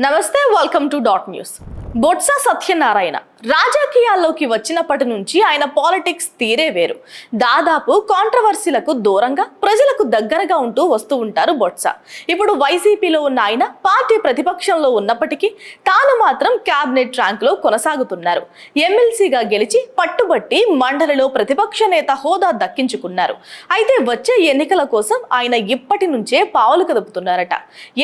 నమస్తే welcome to dot news Botsa Satyanarayana రాజకీయాల్లోకి వచ్చినప్పటి నుంచి ఆయన పాలిటిక్స్ తీరే వేరు. దాదాపు కాంట్రవర్సీలకు దూరంగా ప్రజలకు దగ్గరగా ఉంటూ వస్తూ ఉంటారు బొత్స. ఇప్పుడు వైసీపీలో ఉన్న ఆయన పార్టీ ప్రతిపక్షంలో ఉన్నప్పటికీ తాను మాత్రం క్యాబినెట్ ర్యాంక్లో కొనసాగుతున్నారు. ఎమ్మెల్సీగా గెలిచి పట్టుబట్టి మండలిలో ప్రతిపక్ష నేత హోదా దక్కించుకున్నారు. అయితే వచ్చే ఎన్నికల కోసం ఆయన ఇప్పటి నుంచే పావులు కదుపుతున్నారట.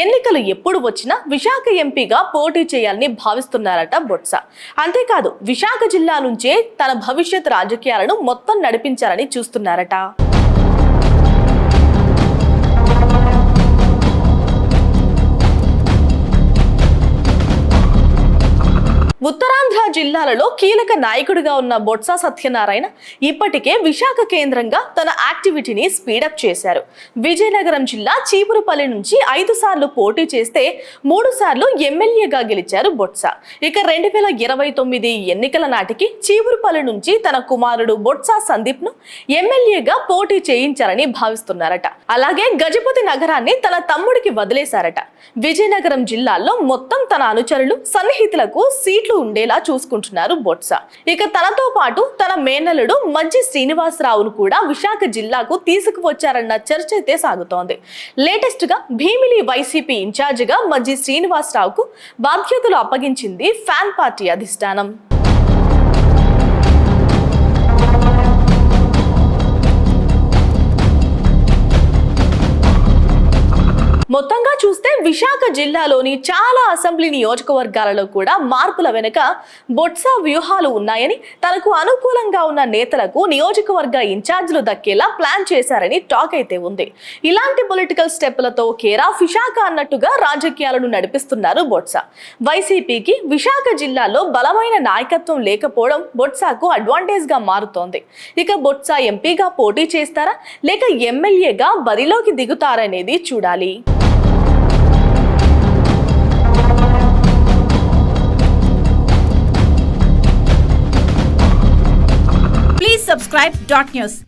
ఎన్నికలు ఎప్పుడు వచ్చినా విశాఖ ఎంపీగా పోటీ చేయాలని భావిస్తున్నారట బొత్స. అంతేకాదు విశాఖ జిల్లా నుంచే తన భవిష్యత్ రాజకీయాలను మొత్తం నడిపించాలని చూస్తున్నారట. ఉత్తరాంధ్ర జిల్లాలలో కీలక నాయకుడిగా ఉన్న బొత్స సత్యనారాయణ ఇప్పటికే విశాఖ కేంద్రంగా తన యాక్టివిటీని స్పీడప్ చేశారు. విజయనగరం జిల్లా చీపురుపల్లి నుంచి ఐదు సార్లు పోటీ చేస్తే మూడు సార్లు ఎమ్మెల్యేగా గెలిచారు బొత్స. ఇక రెండు వేల ఇరవై తొమ్మిది ఎన్నికల నాటికి చీపురుపల్లి నుంచి తన కుమారుడు బొత్స సందీప్ను ఎమ్మెల్యేగా పోటీ చేయించారని భావిస్తున్నారట. అలాగే గజపతి నగరాన్ని తన తమ్ముడికి వదిలేశారట. విజయనగరం జిల్లాలో మొత్తం తన అనుచరులు సన్నిహితులకు సీట్లు ఉండేలా చూసుకుంటున్నారు బొత్స. ఇక తనతో పాటు తన మేనలుడు మజ్జి శ్రీనివాసరావును కూడా విశాఖ జిల్లాకు తీసుకువచ్చారన్న చర్చ అయితే సాగుతోంది. లేటెస్ట్గా భీమిలి వైసీపీ ఇన్ఛార్జిగా మజ్జి శ్రీనివాసరావుకు బాధ్యతలు అప్పగించింది ఫ్యాన్ పార్టీ అధిష్టానం. మొత్తంగా చూస్తే విశాఖ జిల్లాలోని చాలా అసెంబ్లీ నియోజకవర్గాలలో కూడా మార్పుల వెనుక బొట్సా వ్యూహాలు ఉన్నాయని తనకు అనుకూలంగా ఉన్న నేతలకు నియోజకవర్గ ఇన్ఛార్జీలు దక్కేలా ప్లాన్ చేశారని టాక్ అయితే ఉంది. ఇలాంటి పొలిటికల్ స్టెప్లతో కేరా విశాఖ అన్నట్టుగా రాజకీయాలను నడిపిస్తున్నారు బొట్సా వైసీపీకి విశాఖ జిల్లాలో బలమైన నాయకత్వం లేకపోవడం బొట్సాకు అడ్వాంటేజ్గా మారుతోంది. ఇక బొత్స ఎంపీగా పోటీ చేస్తారా లేక ఎమ్మెల్యేగా బరిలోకి దిగుతారనేది చూడాలి. Subscribe dot news.